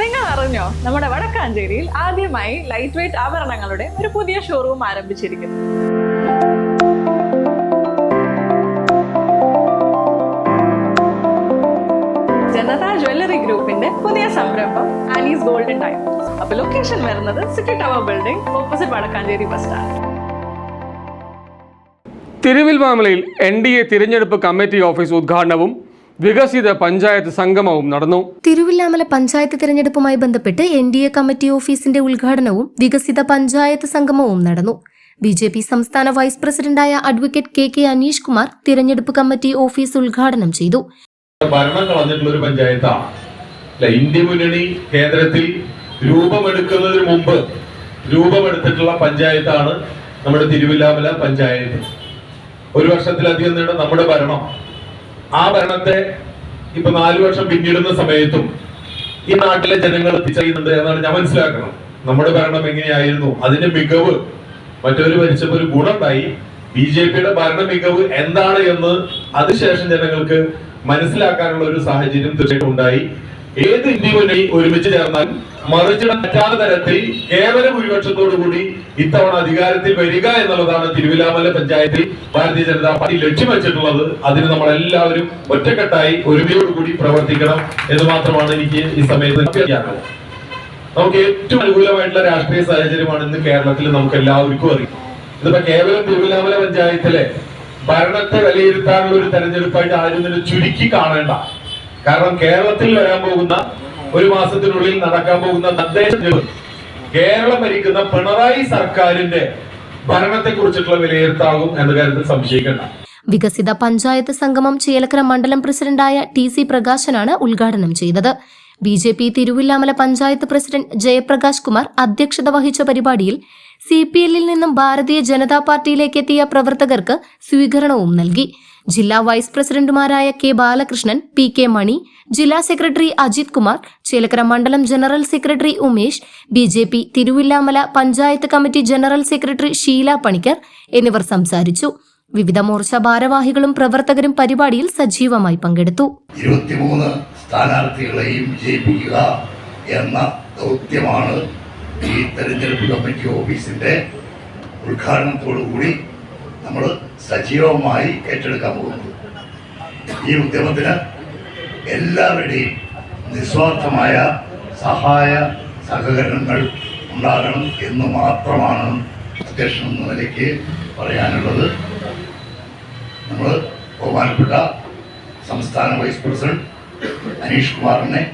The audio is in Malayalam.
നിങ്ങൾ അറിഞ്ഞോ നമ്മുടെ വടക്കാഞ്ചേരിയിൽ ആദ്യമായി ലൈറ്റ് വെയിറ്റ് ആഭരണങ്ങളുടെ ഒരു പുതിയ ഷോറൂം ആരംഭിച്ചിരിക്കുന്നു. ജനതാ ജ്വല്ലറി ഗ്രൂപ്പിന്റെ പുതിയ സംരംഭം ആലീസ് ഗോൾഡൻ ടൈം അപ്പൊ ലൊക്കേഷൻ വരുന്നത് city tower building opposite Vadakkanchery bus stand തിരുവിൽവാമലയിൽ N D A തിരഞ്ഞെടുപ്പ് കമ്മിറ്റി ഓഫീസ് ഉദ്ഘാടനവും വികസിത പഞ്ചായത്ത് സംഗമവും നടന്നു. തിരുവില്ലാമല പഞ്ചായത്ത് തിരഞ്ഞെടുപ്പുമായി ബന്ധപ്പെട്ട് എൻ ഡി എ കമ്മിറ്റി ഓഫീസിന്റെ ഉദ്ഘാടനവും വികസിത പഞ്ചായത്ത് സംഗമവും നടന്നു. ബി ജെ പി സംസ്ഥാന വൈസ് പ്രസിഡന്റായ advocate K K Aneesh Kumar തിരഞ്ഞെടുപ്പ് കമ്മിറ്റി ഓഫീസ് ഉദ്ഘാടനം ചെയ്തു. ഭരണം കളഞ്ഞിട്ടുള്ള ഒരു പഞ്ചായത്താണ്. ഇന്ത്യ മുന്നണി കേന്ദ്രത്തിൽ രൂപമെടുക്കുന്നതിന് മുമ്പ് രൂപമെടുത്തിട്ടുള്ള പഞ്ചായത്താണ് നമ്മുടെ തിരുവില്ലാമല പഞ്ചായത്ത്. ഒരു വർഷത്തിലധികം നീണ്ട നമ്മുടെ ഭരണം. ആ ഭരണത്തെ ഇപ്പൊ നാലു വർഷം പിന്നിടുന്ന സമയത്തും ഈ നാട്ടിലെ ജനങ്ങൾ തിരിച്ചറിയുന്നുണ്ട് എന്നാണ് ഞാൻ മനസ്സിലാക്കണം നമ്മുടെ ഭരണം എങ്ങനെയായിരുന്നു? അതിന്റെ മികവ് മറ്റൊരു ഭരിച്ചപ്പോൾ ഒരു ഗുണമുണ്ടായി. ബി ജെ പിയുടെ ഭരണ മികവ് എന്താണ് എന്ന് അതിനുശേഷം ജനങ്ങൾക്ക് മനസ്സിലാക്കാനുള്ള ഒരു സാഹചര്യം തീർച്ചയായിട്ടും ഉണ്ടായി. ഏത് ഇന്ത്യ ഒരുമിച്ച് ചേർന്നാൽ മറിച്ചിടം പറ്റാത്ത തരത്തിൽ കേവല ഭൂരിപക്ഷത്തോടുകൂടി ഇത്തവണ അധികാരത്തിൽ വരിക എന്നുള്ളതാണ് തിരുവിലാമല പഞ്ചായത്തിൽ ഭാരതീയ ജനതാ പാർട്ടി ലക്ഷ്യം വെച്ചിട്ടുള്ളത്. അതിന് നമ്മൾ എല്ലാവരും ഒറ്റക്കെട്ടായി ഒരുമയോടുകൂടി പ്രവർത്തിക്കണം എന്ന് മാത്രമാണ് എനിക്ക് ഈ സമയത്ത് നമുക്ക് ഏറ്റവും അനുകൂലമായിട്ടുള്ള രാഷ്ട്രീയ സാഹചര്യമാണ് ഇന്ന് കേരളത്തിൽ നമുക്ക് എല്ലാവർക്കും അറിയാം. ഇതിപ്പോ കേവലം തിരുവല്ലാമല പഞ്ചായത്തിലെ ഭരണത്തെ വിലയിരുത്താനുള്ള ഒരു തെരഞ്ഞെടുപ്പായിട്ട് ആരും തന്നെ ചുരുക്കി കാണേണ്ട കാരണം കേരളത്തിൽ വരാൻ പോകുന്ന ഒരു മാസത്തിനുള്ളിൽ നടക്കാൻ പോകുന്ന തദ്ദേശ കേരളം ഭരിക്കുന്ന പിണറായി സർക്കാരിന്റെ ഭരണത്തെ കുറിച്ചിട്ടുള്ള വിലയിരുത്താകും എന്ന കാര്യത്തിൽ സംശയിക്കേണ്ട. വികസിത പഞ്ചായത്ത് സംഗമം ചേലക്കര മണ്ഡലം പ്രസിഡന്റായ ടി സി പ്രകാശനാണ് ഉദ്ഘാടനം ചെയ്തത്. B J P Thiruvillamala panchayat president Jayaprakash Kumar അധ്യക്ഷത വഹിച്ച പരിപാടിയിൽ സി പി എല്ലിൽ നിന്നും ഭാരതീയ ജനതാ പാർട്ടിയിലേക്ക് എത്തിയ പ്രവർത്തകർക്ക് സ്വീകരണവും നൽകി. ജില്ലാ വൈസ് പ്രസിഡന്റുമാരായ K Balakrishnan P K Mani ജില്ലാ സെക്രട്ടറി അജിത് കുമാർ ചേലക്കര മണ്ഡലം general secretary Umesh B J P Thiruvillamala panchayat committee general secretary Sheela Panicker എന്നിവർ സംസാരിച്ചു. വിവിധ മോർച്ച ഭാരവാഹികളും പ്രവർത്തകരും പരിപാടിയിൽ സജീവമായി പങ്കെടുത്തു. സ്ഥാനാർത്ഥികളെയും വിജയിപ്പിക്കുക എന്ന ദൗത്യമാണ് ഈ തെരഞ്ഞെടുപ്പ് കമ്മിറ്റി ഓഫീസിന്റെ ഉദ്ഘാടനത്തോടുകൂടി നമ്മൾ സജീവമായി ഏറ്റെടുക്കാൻ പോകുന്നത്. ഈ ഉദ്യമത്തിന് എല്ലാവരുടെയും നിസ്വാർത്ഥമായ സഹായ സഹകരണങ്ങൾ ഉണ്ടാകണം എന്ന് മാത്രമാണ് അധ്യക്ഷൻ എന്ന നിലയ്ക്ക് പറയാനുള്ളത്. നമ്മൾ ബഹുമാനപ്പെട്ട സംസ്ഥാന വൈസ് പ്രസിഡന്റ് അനീഷ് കുമാറിനെ